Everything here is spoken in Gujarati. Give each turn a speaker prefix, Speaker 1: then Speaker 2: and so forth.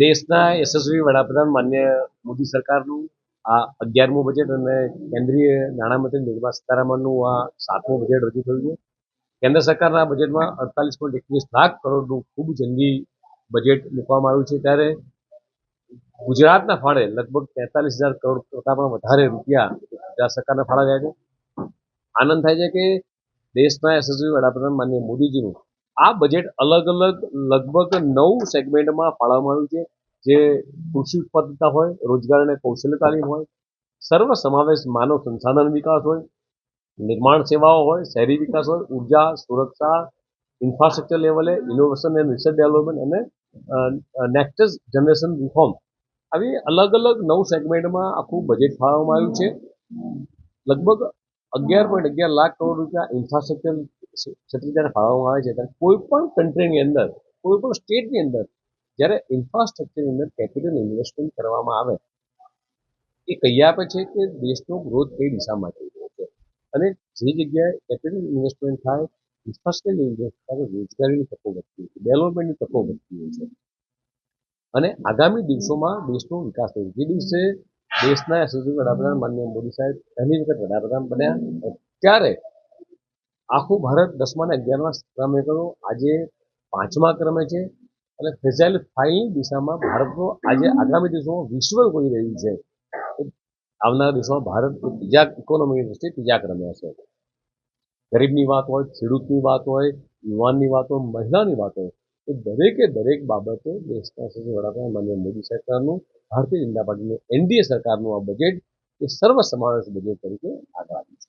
Speaker 1: દેશના યશસ્વી વડાપ્રધાન માન્ય મોદી સરકારનું આ અગિયારમું બજેટ અને કેન્દ્રીય નાણામંત્રી નિર્મલા સીતારામનનું આ સાતમું બજેટ રજૂ થયું છે. કેન્દ્ર સરકારના બજેટમાં અડતાલીસ પોઈન્ટ એકવીસ લાખ કરોડનું ખૂબ જંગી બજેટ મૂકવામાં આવ્યું છે. ત્યારે ગુજરાતના ફાળે લગભગ તેતાલીસ હજાર કરોડ કરતાં પણ વધારે રૂપિયા ગુજરાત સરકારના ફાળા જાય છે. આનંદ થાય છે કે દેશના યશસ્વી વડાપ્રધાન માન્ય મોદીજીનું આ બજેટ અલગ અલગ લગભગ નવ સેગમેન્ટમાં ફાળવવામાં આવ્યું છે. જે કૃષિ ઉત્પાદકતા હોય, રોજગાર અને કૌશલ્ય તાલીમ હોય સર્વ સમાવેશ માનવ સંસાધન વિકાસ હોય, નિર્માણ સેવાઓ હોય, શહેરી વિકાસ હોય, ઊર્જા, સુરક્ષા ઇન્ફ્રાસ્ટ્રક્ચર લેવલે ઇનોવેશન એન્ડ રિસર્ચ ડેવલપમેન્ટ અને નેક્સ્ટ જનરેશન રિફોર્મ આવી અલગ અલગ નવ સેગમેન્ટમાં આખું બજેટ ફાળવવામાં આવ્યું છે. લગભગ અગિયાર પોઈન્ટ અગિયાર લાખ કરોડ રૂપિયા ઇન્ફ્રાસ્ટ્રક્ચર ક્ષેત્રે જ્યારે ફાળવવામાં આવે છે, ત્યારે કોઈ પણ કન્ટ્રીની અંદર, કોઈ પણ સ્ટેટની અંદર જ્યારે ઇન્ફ્રાસ્ટ્રક્ચરની અંદર કેપિટલ ઇન્વેસ્ટમેન્ટ કરવામાં આવે, એ કહી આપે છે કે દેશનો ગ્રોથ કઈ દિશામાં થઈ રહ્યો છે. અને જે જગ્યાએ કેપિટલ ઇન્વેસ્ટમેન્ટ થાય ઇન્ફ્રાસ્ટ્રક્ચર ઇન્વેસ્ટ થાય રોજગારીની તકો વધતી હોય છે ડેવલપમેન્ટની તકો વધતી હોય છે. અને આગામી દિવસોમાં દેશનો વિકાસ થયો જે દિવસે દેશના યશસ્વી વડાપ્રધાન માનનીય મોદી સાહેબ પહેલી વખત વડાપ્રધાન બન્યા ત્યારે આખું ભારત દસમા ને અગિયારમા ક્રમે ગયો આજે પાંચમા ક્રમે છે. અને ફેઝાઇલ ફાઇલની દિશામાં ભારતનો આજે આગામી દિવસોમાં વિશ્વ કોઈ રહ્યું છે. આવનારા દિવસોમાં ભારત બીજા ઇકોનોમીની દ્રષ્ટિએ ત્રીજા ક્રમે હશે. ગરીબની વાત હોય, ખેડૂતની વાત હોય, યુવાનની વાત હોય, મહિલાની વાત હોય, એ દરેકે દરેક બાબતે દેશના સૌથી વડાપ્રધાન માનનીય મોદી સરકારનું, ભારતીય જનતા પાર્ટીનું, એનડીએ સરકારનું આ બજેટ એ સર્વસમાવેશ બજેટ તરીકે આગળ આવ્યું છે.